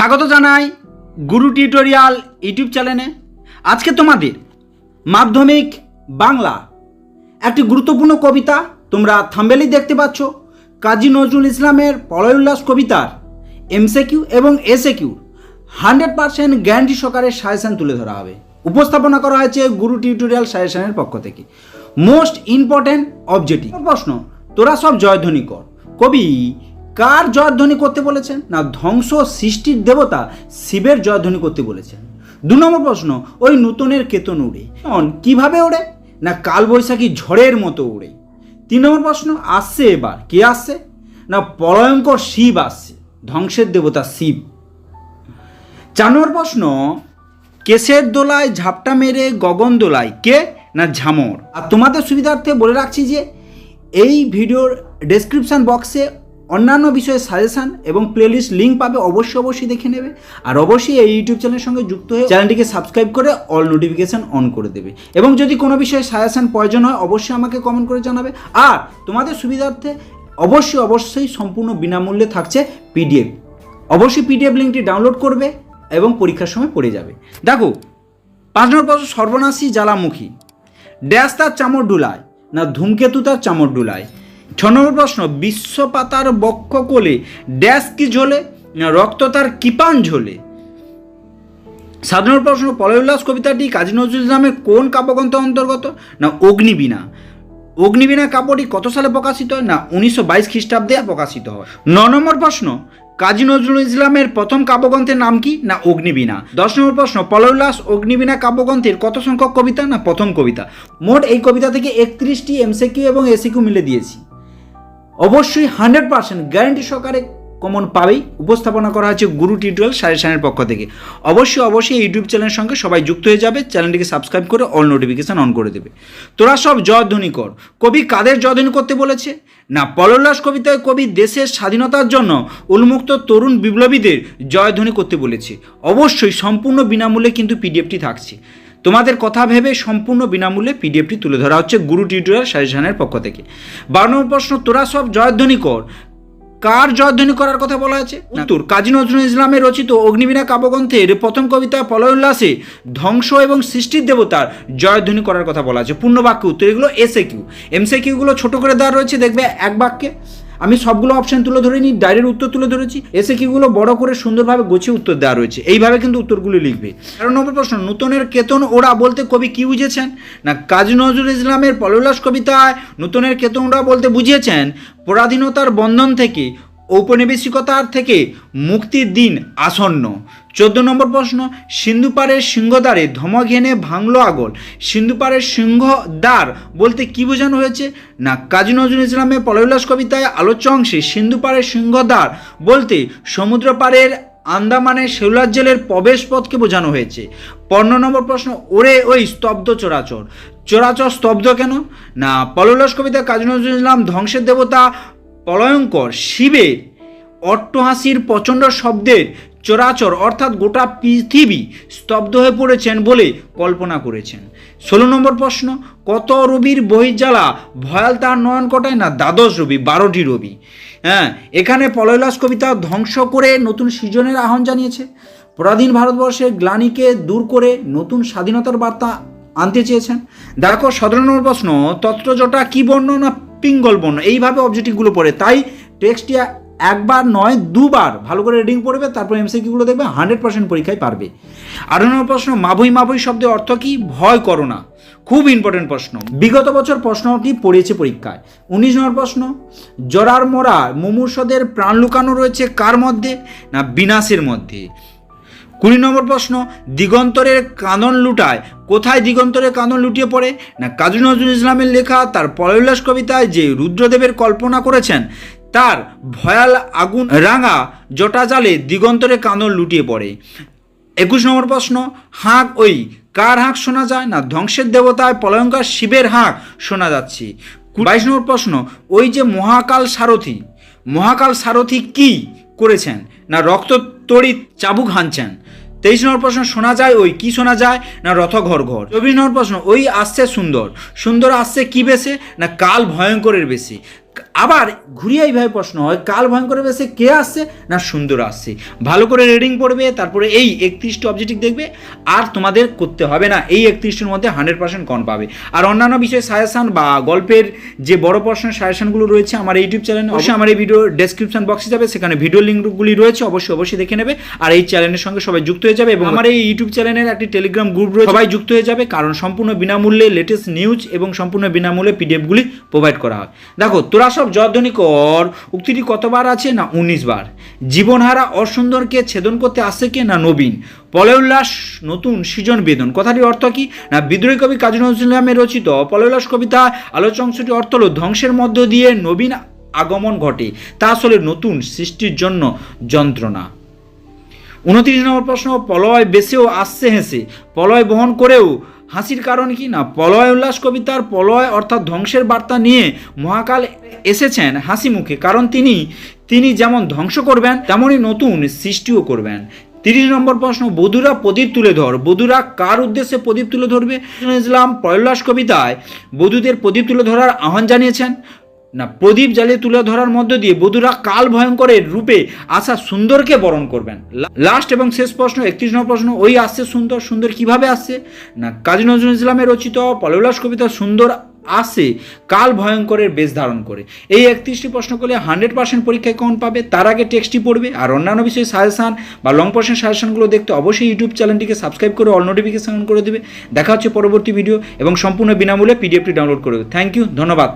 স্বাগত জানাই গুরু tutorial YouTube চ্যানেলে। আজকে তোমাদের মাধ্যমিক বাংলা একটি গুরুত্বপূর্ণ কবিতা তোমরা থাম্বেলেই দেখতে পাচ্ছ। কাজী নজরুল ইসলামের প্রলয় উল্লাস কবিতার এমসিকিউ এবং এসএকিউ হান্ড্রেড পার্সেন্ট গ্যারান্টি সহকারে সাজেশন তুলে ধরা হবে। উপস্থাপনা করা হয়েছে গুরু টিউটোরিয়াল সাজেশনের পক্ষ থেকে। মোস্ট ইম্পর্ট্যান্ট অবজেক্টিভ প্রশ্ন, তোরা সব জয়ধ্বনি কর। কবি কার জয়ধ্বনি করতে বলেছেন? না, ধ্বংস সৃষ্টির দেবতা শিবের জয়ধ্বনি করতে বলেছেন। দু নম্বর প্রশ্ন, ওই নূতনের কেতন উড়ে? কীভাবে ওড়ে না, কালবৈশাখী ঝড়ের মতো উড়ে? তিন নম্বর প্রশ্ন, আসছে এবার? কে আসছে? না প্রলয়ঙ্কর শিব আসছে, ধ্বংসের দেবতা শিব। চার নম্বর প্রশ্ন, কেশের দোলায় ঝাপটা মেরে গগন দোলায় কে? না, ঝামর। আর তোমাদের সুবিধার্থে বলে রাখছি যে, এই ভিডিওর ডেসক্রিপশান বক্সে অন্যান্য বিষয়ে সাজেশান এবং প্লেলিস্ট লিঙ্ক পাবে, অবশ্যই অবশ্যই দেখে নেবে। আর অবশ্যই এই ইউটিউব চ্যানেলের সঙ্গে যুক্ত হয়ে চ্যানেলটিকে সাবস্ক্রাইব করে অল নোটিফিকেশান অন করে দেবে। এবং যদি কোনো বিষয়ে সাজেশান প্রয়োজন হয়, অবশ্যই আমাকে কমেন্ট করে জানাবে। আর তোমাদের সুবিধার্থে অবশ্যই অবশ্যই সম্পূর্ণ বিনামূল্যে থাকছে পিডিএফ অবশ্যই পিডিএফ লিঙ্কটি ডাউনলোড করবে এবং পরীক্ষার সময় পড়ে যাবে। দেখো, পাঁচ নম্বর প্রশ্ন, সর্বনাশী জ্বালামুখী। ড্যাশ তার চামড় ডুলায়, না ধূমকেতু তার চামড় ডুলায়? ছ নম্বর প্রশ্ন, বিশ্বপাতার বক্ষ কোলে ড্যাশ কি ঝোলে রক্ত তার কিপান ঝোলে? সাত প্রশ্ন প্রলয় উল্লাস কবিতাটি কাজী নজরুল ইসলামের কোন কাব্যগ্রন্থের অন্তর্গত? না অগ্নিবীণা। অগ্নিবীণা কাব্যটি কত সালে প্রকাশিত হয়? না উনিশশো বাইশ খ্রিস্টাব্দে প্রকাশিত হয়। ন নম্বর প্রশ্ন, কাজী নজরুল ইসলামের প্রথম কাব্যগ্রন্থের নাম কি? না অগ্নিবীণা। দশ নম্বর প্রশ্ন প্রলয়োল্লাস অগ্নিবীণা কাব্যগ্রন্থের কত সংখ্যক কবিতা? না প্রথম কবিতা। মোট এই কবিতা থেকে একত্রিশটি এমসিকিউ এবং এসিকিউ মিলে দিয়েছি। অবশ্যই হান্ড্রেড পার্সেন্ট গ্যারান্টি সহকারে কমন পাবেই। উপস্থাপনা করা হচ্ছে গুরু টিউটোরিয়াল সাজেশনের পক্ষ থেকে। অবশ্যই অবশ্যই ইউটিউব চ্যানেলের সঙ্গে সবাই যুক্ত হয়ে যাবে, চ্যানেলটিকে সাবস্ক্রাইব করে অল নোটিফিকেশান অন করে দেবে। তোরা সব জয়ধ্বনি কর কবি কাদের জয়ধ্বনি করতে বলেছে? না পলল্লাস কবিতায় কবি দেশের স্বাধীনতার জন্য উন্মুক্ত তরুণ বিপ্লবীদের জয়ধ্বনি করতে বলেছে। অবশ্যই, সম্পূর্ণ বিনামূল্যে কিন্তু পিডিএফটি থাকছে। তোমাদের কথা ভেবে সম্পূর্ণ বিনামূল্যে পিডিএফটি তুলে ধরা হচ্ছে গুরু টিউটোরিয়াল সাজেশনের পক্ষ থেকে। বারো নম্বর প্রশ্ন তোরা সব জয়ধ্বনি কর। কার জয়ধ্বনি করার কথা বলা আছে উত্তর কাজী নজরুল ইসলামের রচিত অগ্নিবীণা কাব্যগ্রন্থের প্রথম কবিতা প্রলয় উল্লাসে ধ্বংস এবং সৃষ্টির দেবতার জয়ধ্বনি করার কথা বলা আছে পূর্ণ বাক্য উত্তর এগুলো এসে কিউ এমসে কিউগুলো ছোটো করে দেওয়া রয়েছে দেখবে এক বাক্যে। আমি সবগুলো অপশন তুলে ধরিনি ডায়ের উত্তর তুলে ধরেছি, এসে কিগুলো বড় করে সুন্দরভাবে গোছিয়ে উত্তর দেওয়া রয়েছে। এইভাবে কিন্তু উত্তরগুলি লিখবে। তেরো নম্বর প্রশ্ন, নূতনের কেতন ওরা বলতে কবি কি বুঝেছেন? না কাজ নজরুল ইসলামের পললাস কবিতায় নূতনের কেতন ওরা বলতে বুঝিয়েছেন, পরাধীনতার বন্ধন থেকে, ঔপনিবেশিকতার থেকে মুক্তির দিন আসন্ন। চোদ্দ নম্বর প্রশ্ন, সিন্ধুপাড়ের সিংহদ্বারে ধমক এনে ভাঙলো আগল। সিন্ধুপাড়ের সিংহদ্বার বলতে কি বোঝানো হয়েছে? না, কাজী নজরুল ইসলামের পলবিলাস কবিতায় আলোচ্য অংশে সিন্ধুপাড়ের সিংহদ্বার বলতে সমুদ্র পাড়ের আন্দামানের শেউলার জেলের প্রবেশ পথকে বোঝানো হয়েছে। পনেরো নম্বর প্রশ্ন, ওরে ওই স্তব্ধ চরাচর। চোরাচর স্তব্ধ কেন? না পলবিলাস কবিতা কাজী নজরুল ইসলাম ধ্বংসের দেবতা প্রলয়ঙ্কর শিবের অট্টহাসির প্রচণ্ড শব্দের চরাচর, অর্থাৎ গোটা পৃথিবী স্তব্ধ হয়ে পড়েছেন বলে কল্পনা করেছেন। ষোলো নম্বর প্রশ্ন, কত রবির বহির্জ্বালা? ভয়াল তার নয়ন কটায় না দ্বাদশ রবি, বারোটি রবি? হ্যাঁ এখানে পলয়লাস কবিতা ধ্বংস করে নতুন সৃজনের আহ্বান জানিয়েছে। পরাধীন ভারতবর্ষের গ্লানিকে দূর করে নতুন স্বাধীনতার বার্তা আনতে চেয়েছেন। দেখো, সতেরো নম্বর প্রশ্ন, তত্ত্বজটা কী বর্ণ না পিঙ্গল বর্ণ? এইভাবে অবজেক্টিভগুলো পড়ে, তাই টেক্সটটি একবার নয়, দুবার ভালো করে রিডিং পড়বে, তারপর এমসিকিউগুলো দেখবে হান্ড্রেড পার্সেন্ট পরীক্ষায় পারবে। আঠারো নম্বর প্রশ্ন, মাভই মাভই শব্দের অর্থ কি? ভয় করো না। খুব ইম্পর্টেন্ট প্রশ্ন। বিগত বছর প্রশ্নটি পড়েছে পরীক্ষায়। উনিশ নম্বর প্রশ্ন, জরার মরা মুমূর্ষদের প্রাণ লুকানো রয়েছে কার মধ্যে না বিনাশের মধ্যে? কুড়ি নম্বর প্রশ্ন, দিগন্তরের কানন লুটায়, কোথায় দিগন্তরের কানন লুটিয়ে পড়ে? না কাজী নজরুল ইসলামের লেখা, তার পলবিলাস কবিতায় যে রুদ্রদেবের কল্পনা করেছেন তার ভয়াল আগুন রাঙা জটা জালে দিগন্তরে কানন লুটিয়ে পড়ে। একুশ নম্বর প্রশ্ন, হাঁক ওই, কার হাঁক শোনা যায় না? ধ্বংসের দেবতায় পলয়ঙ্কার শিবের হাঁক শোনা যাচ্ছে। বাইশ নম্বর প্রশ্ন, ওই যে মহাকাল সারথি মহাকাল সারথি কি করেছেন? না রক্ত তড়িৎ চাবুক হানছেন? তেইশ নম্বর প্রশ্ন, শোনা যায় ওই কি শোনা যায়? না রথ ঘর ঘর? চব্বিশ নম্বর প্রশ্ন, ওই আসছে সুন্দর। সুন্দর আসছে কি বেশে? না কাল ভয়ঙ্করের বেশি। আবার ঘুরিয়ে এইভাবে প্রশ্ন হয় কাল ভয়ঙ্কর বেশে কে আসছে না সুন্দর আসছে? ভালো করে রিডিং পড়বে তারপরে এই একত্রিশটি অবজেক্টিভ দেখবে আর তোমাদের করতে হবে না এই একত্রিশটির মধ্যে হান্ড্রেড পার্সেন্ট কন পাবে। আর অন্যান্য বিষয়ে সাজেশন বা গল্পের যে বড় প্রশ্নের সাজেশনগুলো রয়েছে আমার ইউটিউব চ্যানেলে অবশ্যই আমার এই ভিডিও ডেসক্রিপশন বক্সে যাবে সেখানে ভিডিও লিঙ্কগুলি রয়েছে অবশ্যই অবশ্যই দেখে নেবে। আর এই চ্যানেলের সঙ্গে সবাই যুক্ত হয়ে যাবে এবং আমার এই ইউটিউব চ্যানেলের একটি টেলিগ্রাম গ্রুপ রয়েছে সবাই যুক্ত হয়ে যাবে কারণ সম্পূর্ণ বিনামূল্যে লেটেস্ট নিউজ এবং সম্পূর্ণ বিনামূল্যে পিডিএফগুলি প্রোভাইড করা হয়। দেখো তোরা সব জয়ধ্বনি কর, উক্তিটি কতবার আছে না উনিশ বার? জীবনহারা অসুন্দরকে ছেদন করতে আসছে কে না নবীন? পলয়োল্লাস নতুন সৃজন বেদন। কথাটির অর্থ কি? না, বিদ্রোহী কবি কাজী নজরুল ইসলামের রচিত পলয়োল্লাস কবিতা আলোচ অংশটি অর্থ হল ধ্বংসের মধ্য দিয়ে নবীন আগমন ঘটে। তা আসলে নতুন সৃষ্টির জন্য যন্ত্রণা। উনত্রিশ নম্বর প্রশ্ন, পলয় বেসেও আসছে হেসে। পলয় বহন করেও হাসির কারণ কি না? পলয় উল্লাস কবিতার পলয় অর্থাৎ ধ্বংসের বার্তা নিয়ে মহাকাল এসেছেন হাসি মুখে। কারণ তিনি তিনি যেমন ধ্বংস করবেন, তেমনই নতুন সৃষ্টিও করবেন। তিরিশ নম্বর প্রশ্ন, বধুরা প্রদীপ তুলে ধর। বধুরা কার উদ্দেশ্যে প্রদীপ তুলে ধরবে? ইসলাম প্রয়োল্লাস কবিতায় বধুদের প্রদীপ তুলে ধরার আহ্বান জানিয়েছেন। না, প্রদীপ জ্বালিয়ে তুলে ধরার মধ্য দিয়ে বধুরা কাল ভয়ঙ্করের রূপে আসা সুন্দরকে বরণ করবেন। লাস্ট এবং শেষ প্রশ্ন, একত্রিশ নম্বর প্রশ্ন, ওই আসছে সুন্দর সুন্দর কীভাবে আসছে? না, কাজী নজরুল ইসলামের রচিত পলবিলাস কবিতা সুন্দর আসে, কাল ভয়ঙ্করের বেশ ধারণ করে। এই একত্রিশটি প্রশ্ন করলে হান্ড্রেড পার্সেন্ট পরীক্ষায় কমন পাবে, তার আগে টেক্সটটি পড়বে, আর অন্যান্য বিষয়ে সাজেশান বা লং পোর্শন সাজেশনগুলো দেখতে অবশ্যই ইউটিউব চ্যানেলটিকে সাবস্ক্রাইব করে অল নোটিফিকেশন করে দেবে। দেখা হচ্ছে পরবর্তী ভিডিও এবং সম্পূর্ণ বিনামূল্যে পিডিএফটি ডাউনলোড করে দেবে। থ্যাংক ইউ ধন্যবাদ।